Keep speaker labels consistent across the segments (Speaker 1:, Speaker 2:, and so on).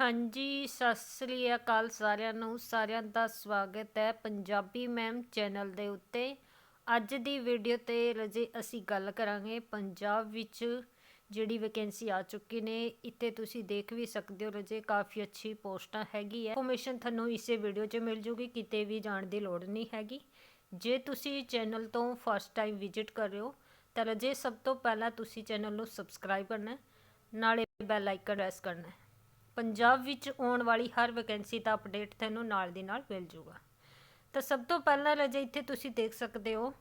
Speaker 1: ਹਾਂਜੀ, ਸਤਿ ਸ੍ਰੀ ਅਕਾਲ ਸਾਰਿਆਂ ਨੂੰ। ਸਾਰਿਆਂ ਦਾ ਸਵਾਗਤ ਹੈ ਪੰਜਾਬੀ ਮੈਮ ਚੈਨਲ ਦੇ ਉੱਤੇ। ਅੱਜ ਦੀ ਵੀਡੀਓ ਤੇ ਰਜੇ ਅਸੀਂ ਗੱਲ ਕਰਾਂਗੇ ਪੰਜਾਬ ਵਿੱਚ ਜਿਹੜੀ ਵੈਕੈਂਸੀ ਆ ਚੁੱਕੀ ਨੇ। ਇੱਥੇ ਤੁਸੀਂ ਦੇਖ ਵੀ ਸਕਦੇ ਹੋ ਰਜੇ, ਕਾਫੀ ਅੱਛੀ ਪੋਸਟਾਂ ਹੈਗੀ ਹੈ। ਇਨਫੋਰਮੇਸ਼ਨ ਤੁਹਾਨੂੰ ਇਸੇ ਵੀਡੀਓ 'ਚ ਮਿਲ ਜੂਗੀ, ਕਿਤੇ ਵੀ ਜਾਣ ਦੀ ਲੋੜ ਨਹੀਂ ਹੈਗੀ। ਜੇ ਤੁਸੀਂ ਚੈਨਲ ਤੋਂ ਫਸਟ ਟਾਈਮ ਵਿਜ਼ਿਟ ਕਰ ਰਹੇ ਹੋ, ਤਾਂ ਰਜੇ ਸਭ ਤੋਂ ਪਹਿਲਾਂ ਤੁਸੀਂ ਚੈਨਲ ਨੂੰ ਸਬਸਕ੍ਰਾਈਬ ਕਰਨਾ ਨਾਲੇ ਬੈਲ ਆਈਕਨ ਪ੍ਰੈਸ ਕਰਨਾ ਪੰਜਾਬ ਵਿੱਚ ਆਉਣ ਵਾਲੀ ਹਰ ਵੈਕੈਂਸੀ ਦਾ ਅਪਡੇਟ ਤੁਹਾਨੂੰ ਨਾਲ ਦੀ ਨਾਲ ਮਿਲ ਜੂਗਾ। ਤਾਂ ਸਭ ਤੋਂ ਪਹਿਲਾਂ ਰਜੇ ਇੱਥੇ ਤੁਸੀਂ ਦੇਖ ਸਕਦੇ ਹੋ,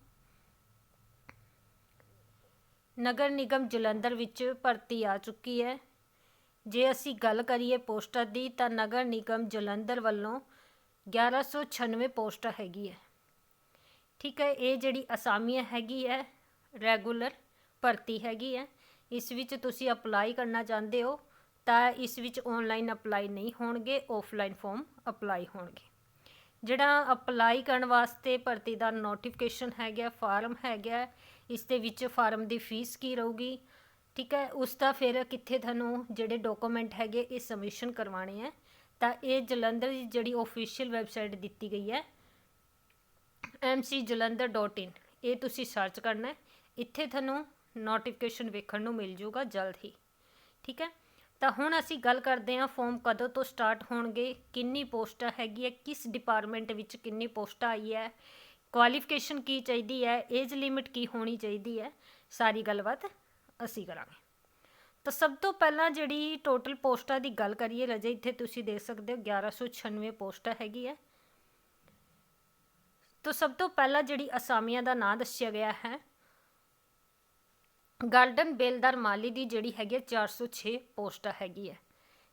Speaker 1: ਨਗਰ ਨਿਗਮ ਜਲੰਧਰ ਵਿੱਚ ਭਰਤੀ ਆ ਚੁੱਕੀ ਹੈ। ਜੇ ਅਸੀਂ ਗੱਲ ਕਰੀਏ ਪੋਸਟਾਂ ਦੀ, ਤਾਂ ਨਗਰ ਨਿਗਮ ਜਲੰਧਰ ਵੱਲੋਂ 1196 ਪੋਸਟਾਂ ਹੈਗੀ ਹੈ। ਠੀਕ ਹੈ, ਇਹ ਜਿਹੜੀ ਅਸਾਮੀਆਂ ਹੈਗੀ ਹੈ ਰੈਗੂਲਰ ਭਰਤੀ ਹੈਗੀ ਹੈ, ਇਸ ਵਿੱਚ ਤੁਸੀਂ ਅਪਲਾਈ ਕਰਨਾ ਚਾਹੁੰਦੇ ਹੋ ਤਾਂ ਇਸ ਵਿੱਚ ਆਨਲਾਈਨ ਅਪਲਾਈ ਨਹੀਂ ਹੋਣਗੇ ਆਫਲਾਈਨ ਫਾਰਮ ਅਪਲਾਈ ਹੋਣਗੇ। ਜਿਹੜਾ ਅਪਲਾਈ ਕਰਨ ਵਾਸਤੇ ਭਰਤੀ ਦਾ ਨੋਟੀਫਿਕੇਸ਼ਨ ਹੈਗਾ ਫਾਰਮ ਹੈਗਾ, ਇਸ ਦੇ ਵਿੱਚ ਫਾਰਮ ਦੀ ਫੀਸ ਕੀ ਰਹੂਗੀ, ਠੀਕ ਹੈ? ਉਸ ਦਾ ਫਿਰ ਕਿੱਥੇ ਤੁਹਾਨੂੰ ਜਿਹੜੇ ਡਾਕੂਮੈਂਟ ਹੈਗੇ, ਇਹ ਸਬਮਿਸ਼ਨ ਕਰਵਾਉਣੇ ਹੈ। ਤਾਂ ਇਹ ਜਲੰਧਰ ਦੀ ਜਿਹੜੀ ਆਫੀਸ਼ੀਅਲ ਵੈਬਸਾਈਟ ਦਿੱਤੀ ਗਈ ਹੈ mcjalandhar.in ਇਹ ਤੁਸੀਂ ਸਰਚ ਕਰਨਾ ਹੈ। ਇੱਥੇ ਤੁਹਾਨੂੰ ਨੋਟੀਫਿਕੇਸ਼ਨ ਵੇਖਣ ਨੂੰ ਮਿਲ ਜਾਊਗਾ ਜਲਦ ਹੀ, ਠੀਕ ਹੈ? ਤਾਂ ਹੁਣ ਅਸੀਂ ਗੱਲ ਕਰਦੇ ਹਾਂ ਫਾਰਮ ਕਦੋਂ ਤੋਂ ਸਟਾਰਟ ਹੋਣਗੇ, ਕਿੰਨੀ ਪੋਸਟਾਂ ਹੈਗੀ ਹੈ, ਕਿਸ ਡਿਪਾਰਟਮੈਂਟ ਵਿੱਚ ਕਿੰਨੀ ਪੋਸਟਾਂ ਆਈ ਹੈ ਕੁਆਲੀਫਿਕੇਸ਼ਨ ਕੀ ਚਾਹੀਦੀ ਹੈ ਏਜ ਲਿਮਿਟ ਕੀ ਹੋਣੀ ਚਾਹੀਦੀ ਹੈ, ਸਾਰੀ ਗੱਲਬਾਤ ਅਸੀਂ ਕਰਾਂਗੇ। ਤਾਂ ਸਭ ਤੋਂ ਪਹਿਲਾਂ ਜਿਹੜੀ ਟੋਟਲ ਪੋਸਟਾਂ ਦੀ ਗੱਲ ਕਰੀਏ, ਰਜੇ ਇੱਥੇ ਤੁਸੀਂ ਦੇਖ ਸਕਦੇ ਹੋ 1196 ਪੋਸਟਾਂ ਹੈਗੀ ਹੈ। ਤਾਂ ਸਭ ਤੋਂ ਪਹਿਲਾਂ ਜਿਹੜੀ ਅਸਾਮੀਆਂ ਦਾ ਨਾਂ ਦੱਸਿਆ ਗਿਆ ਹੈ ਗਾਰਡਨ ਬੇਲਦਾਰ ਮਾਲੀ ਦੀ ਜਿਹੜੀ ਹੈਗੀ ਹੈ 406 ਪੋਸਟਾਂ ਹੈਗੀ ਹੈ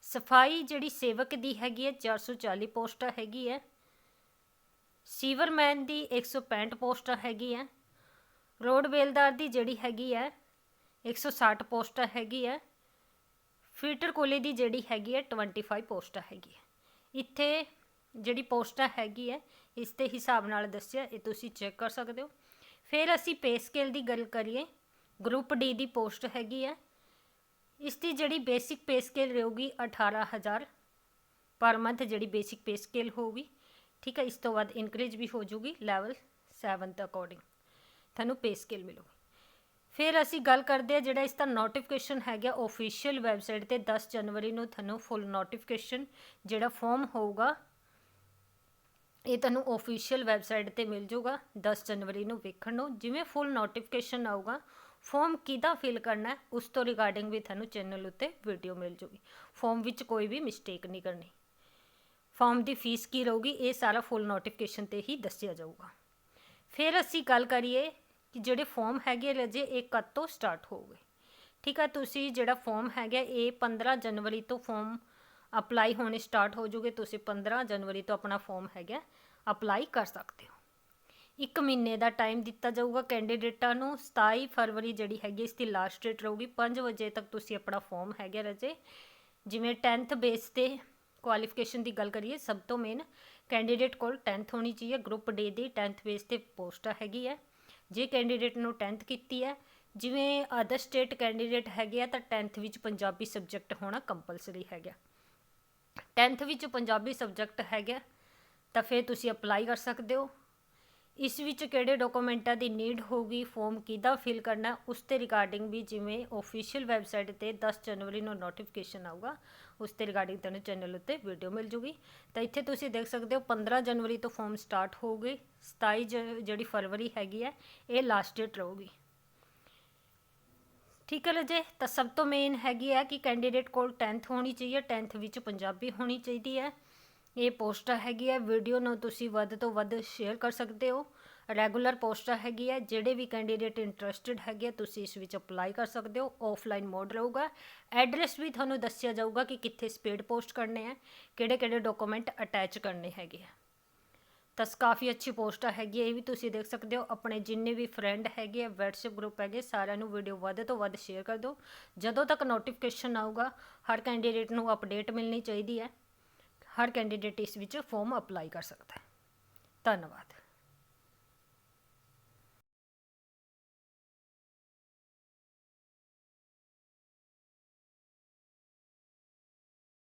Speaker 1: ਸਫ਼ਾਈ ਜਿਹੜੀ ਸੇਵਕ ਦੀ ਹੈਗੀ ਹੈ 440 ਪੋਸਟਾਂ ਹੈਗੀ ਹੈ ਸੀਵਰਮੈਨ ਦੀ 165 ਪੋਸਟਾਂ ਹੈਗੀ ਹੈ ਰੋਡ ਬੇਲਦਾਰ ਦੀ ਜਿਹੜੀ ਹੈਗੀ ਹੈ 160 ਪੋਸਟਾਂ ਹੈਗੀ ਹੈ ਫਿਲਟਰ ਕੋਲੇ ਦੀ ਜਿਹੜੀ ਹੈਗੀ ਹੈ 25 ਪੋਸਟਾਂ ਹੈਗੀ ਹੈ ਇੱਥੇ ਜਿਹੜੀ ਪੋਸਟਾਂ ਹੈਗੀ ਹੈ ਇਸ ਦੇ ਹਿਸਾਬ ਨਾਲ ਦੱਸਿਆ, ਇਹ ਤੁਸੀਂ ਚੈੱਕ ਕਰ ਸਕਦੇ ਹੋ। ਫਿਰ ਅਸੀਂ ਪੇ ਸਕੇਲ ਦੀ ਗੱਲ ਕਰੀਏ ਗਰੁੱਪ ਡੀ ਦੀ ਪੋਸਟ ਹੈਗੀ ਹੈ ਇਸ ਦੀ ਜਿਹੜੀ ਬੇਸਿਕ ਪੇ ਸਕੇਲ ਰਹੂਗੀ 18000 ਪਰ ਮੰਥ ਜਿਹੜੀ ਬੇਸਿਕ ਪੇ ਸਕੇਲ ਹੋਊਗੀ, ਠੀਕ ਹੈ ਇਸ ਤੋਂ ਬਾਅਦ ਇਨਕਰੀਜ ਵੀ ਹੋ ਜੂਗੀ ਲੈਵਲ 7 ਦੇ ਅਕੋਰਡਿੰਗ ਤੁਹਾਨੂੰ ਪੇ ਸਕੇਲ ਮਿਲੂਗੀ। ਫਿਰ ਅਸੀਂ ਗੱਲ ਕਰਦੇ ਹਾਂ ਜਿਹੜਾ ਇਸ ਦਾ ਨੋਟੀਫਿਕੇਸ਼ਨ ਹੈਗਾ ਆਫੀਸ਼ੀਅਲ ਵੈਬਸਾਈਟ ਤੇ 10 ਜਨਵਰੀ ਨੂੰ ਤੁਹਾਨੂੰ ਫੁੱਲ ਨੋਟੀਫਿਕੇਸ਼ਨ ਜਿਹੜਾ ਫਾਰਮ ਹੋਊਗਾ, ਇਹ ਤੁਹਾਨੂੰ ਆਫੀਸ਼ੀਅਲ ਵੈਬਸਾਈਟ ਤੇ ਮਿਲ ਜਾਊਗਾ 10 ਜਨਵਰੀ ਨੂੰ ਵੇਖਣ ਨੂੰ। ਜਿਵੇਂ ਫੁੱਲ ਨੋਟੀਫਿਕੇਸ਼ਨ ਆਊਗਾ ਫਾਰਮ ਕਿਹਦਾ ਫਿਲ ਕਰਨਾ ਉਸ ਤੋਂ ਰਿਗਾਰਡਿੰਗ ਵੀ ਤੁਹਾਨੂੰ ਚੈਨਲ ਉੱਤੇ ਵੀਡੀਓ ਮਿਲ ਜੂਗੀ। ਫਾਰਮ ਵਿੱਚ ਕੋਈ ਵੀ ਮਿਸਟੇਕ ਨਹੀਂ ਕਰਨੀ। ਫਾਰਮ ਦੀ ਫੀਸ ਕੀ ਰਹੂਗੀ, ਇਹ ਸਾਰਾ ਫੁੱਲ ਨੋਟੀਫਿਕੇਸ਼ਨ ਤੇ ਹੀ ਦੱਸਿਆ ਜਾਊਗਾ। ਫਿਰ ਅਸੀਂ ਗੱਲ ਕਰੀਏ ਕਿ ਜਿਹੜੇ ਫਾਰਮ ਹੈਗੇ ਰਜੇ ਇਹ ਕਦ ਤੋਂ ਸਟਾਰਟ ਹੋਊਗੇ? ਠੀਕ ਹੈ ਤੁਸੀਂ ਜਿਹੜਾ ਫਾਰਮ ਹੈਗਾ, ਇਹ 15 ਜਨਵਰੀ ਤੋਂ ਫਾਰਮ ਅਪਲਾਈ ਹੋਣੇ ਸਟਾਰਟ ਹੋ ਜੂਗੇ, ਤੁਸੀਂ 15 ਜਨਵਰੀ ਤੋਂ ਆਪਣਾ ਫਾਰਮ ਹੈਗਾ ਅਪਲਾਈ ਕਰ ਸਕਦੇ ਹੋ। ਇੱਕ ਮਹੀਨੇ ਦਾ ਟਾਈਮ ਦਿੱਤਾ ਜਾਊਗਾ ਕੈਂਡੀਡੇਟਾਂ ਨੂੰ 27 ਫਰਵਰੀ ਜਿਹੜੀ ਹੈਗੀ ਇਸ ਦੀ ਲਾਸਟ ਡੇਟ ਰਹੂਗੀ। 5 ਵਜੇ ਤੱਕ ਤੁਸੀਂ ਆਪਣਾ ਫਾਰਮ ਹੈਗਾ ਰਜੇ। ਜਿਵੇਂ 10th ਬੇਸ ਤੇ ਕੁਆਲੀਫਿਕੇਸ਼ਨ ਦੀ ਗੱਲ ਕਰੀਏ, ਸਭ ਤੋਂ ਮੇਨ ਕੈਂਡੀਡੇਟ ਕੋਲ 10th ਹੋਣੀ ਚਾਹੀਏ। ਗਰੁੱਪ ਡੇ ਦੀ 10th ਬੇਸ ਤੇ ਪੋਸਟ ਹੈਗੀ ਹੈ ਜੇ ਕੈਂਡੀਡੇਟ ਨੂੰ 10th ਕੀਤੀ ਹੈ ਜਿਵੇਂ ਅਦਰ ਸਟੇਟ ਕੈਂਡੀਡੇਟ ਹੈਗੇ ਆ, ਤਾਂ 10th ਵਿੱਚ ਪੰਜਾਬੀ ਸਬਜੈਕਟ ਹੋਣਾ ਕੰਪਲਸਰੀ ਹੈਗਾ। 10th ਵਿੱਚ ਪੰਜਾਬੀ ਸਬਜੈਕਟ ਹੈਗਾ, ਤਾਂ ਫਿਰ ਤੁਸੀਂ ਅਪਲਾਈ ਕਰ ਸਕਦੇ ਹੋ। ਇਸ ਵਿੱਚ ਕਿਹੜੇ ਡਾਕੂਮੈਂਟਾਂ ਦੀ ਨੀਡ ਹੋਊਗੀ ਫਾਰਮ ਕਿੱਦਾਂ ਫਿਲ ਕਰਨਾ, ਉਸ ਤੇ ਰਿਗਾਰਡਿੰਗ ਵੀ ਜਿਵੇਂ ਆਫੀਸ਼ੀਅਲ ਵੈਬਸਾਈਟ ਤੇ 10 ਜਨਵਰੀ ਨੂੰ ਨੋਟੀਫਿਕੇਸ਼ਨ ਆਊਗਾ, ਉਸ ਤੇ ਰਿਗਾਰਡਿੰਗ ਤੁਹਾਨੂੰ ਚੈਨਲ ਉੱਤੇ ਵੀਡੀਓ ਮਿਲ ਜੂਗੀ। ਤਾਂ ਇੱਥੇ ਤੁਸੀਂ ਦੇਖ ਸਕਦੇ ਹੋ 15 ਜਨਵਰੀ ਤੋਂ ਫਾਰਮ ਸਟਾਰਟ ਹੋਊਗੀ 27 ਜਿਹੜੀ ਫਰਵਰੀ ਹੈਗੀ ਹੈ, ਇਹ ਲਾਸਟ ਡੇਟ ਰਹੂਗੀ। ਠੀਕ ਹੈ ਰਜੇ ਤਾਂ ਸਭ ਤੋਂ ਮੇਨ ਹੈਗੀ ਹੈ ਕਿ ਕੈਂਡੀਡੇਟ ਕੋਲ 10th ਹੋਣੀ ਚਾਹੀਏ 10th ਵਿੱਚ ਪੰਜਾਬੀ ਹੋਣੀ ਚਾਹੀਦੀ ਹੈ। ਇਹ ਪੋਸਟਾਂ ਹੈਗੀ ਹੈ ਵੀਡੀਓ ਨੂੰ ਤੁਸੀਂ ਵੱਧ ਤੋਂ ਵੱਧ ਸ਼ੇਅਰ ਕਰ ਸਕਦੇ ਹੋ। ਰੈਗੂਲਰ ਪੋਸਟਾਂ ਹੈਗੀ ਹੈ ਜਿਹੜੇ ਵੀ ਕੈਂਡੀਡੇਟ ਇੰਟਰਸਟਿਡ ਹੈਗੇ ਆ, ਤੁਸੀਂ ਇਸ ਵਿੱਚ ਅਪਲਾਈ ਕਰ ਸਕਦੇ ਹੋ। ਆਫਲਾਈਨ ਮੋਡ ਰਹੂਗਾ। ਐਡਰੈਸ ਵੀ ਤੁਹਾਨੂੰ ਦੱਸਿਆ ਜਾਊਗਾ ਕਿ ਕਿੱਥੇ ਸਪੀਡ ਪੋਸਟ ਕਰਨੇ ਹੈ ਕਿਹੜੇ ਕਿਹੜੇ ਡਾਕੂਮੈਂਟ ਅਟੈਚ ਕਰਨੇ ਹੈਗੇ ਹੈ ਤਾਂ ਕਾਫੀ ਅੱਛੀ ਪੋਸਟਾਂ ਹੈਗੀ ਹੈ ਇਹ ਵੀ ਤੁਸੀਂ ਦੇਖ ਸਕਦੇ ਹੋ। ਆਪਣੇ ਜਿੰਨੇ ਵੀ ਫਰੈਂਡ ਹੈਗੇ ਆ WhatsApp ਗਰੁੱਪ ਹੈਗੇ ਸਾਰਿਆਂ ਨੂੰ ਵੀਡੀਓ ਵੱਧ ਤੋਂ ਵੱਧ ਸ਼ੇਅਰ ਕਰ ਦਿਓ। ਜਦੋਂ ਤੱਕ ਨੋਟੀਫਿਕੇਸ਼ਨ ਆਊਗਾ ਹਰ ਕੈਂਡੀਡੇਟ ਨੂੰ ਅਪਡੇਟ ਮਿਲਣੀ ਚਾਹੀਦੀ ਹੈ। ਹਰ ਕੈਂਡੀਡੇਟ ਇਸ ਵਿੱਚ ਫਾਰਮ ਅਪਲਾਈ ਕਰ ਸਕਦਾ ਹੈ। ਧੰਨਵਾਦ।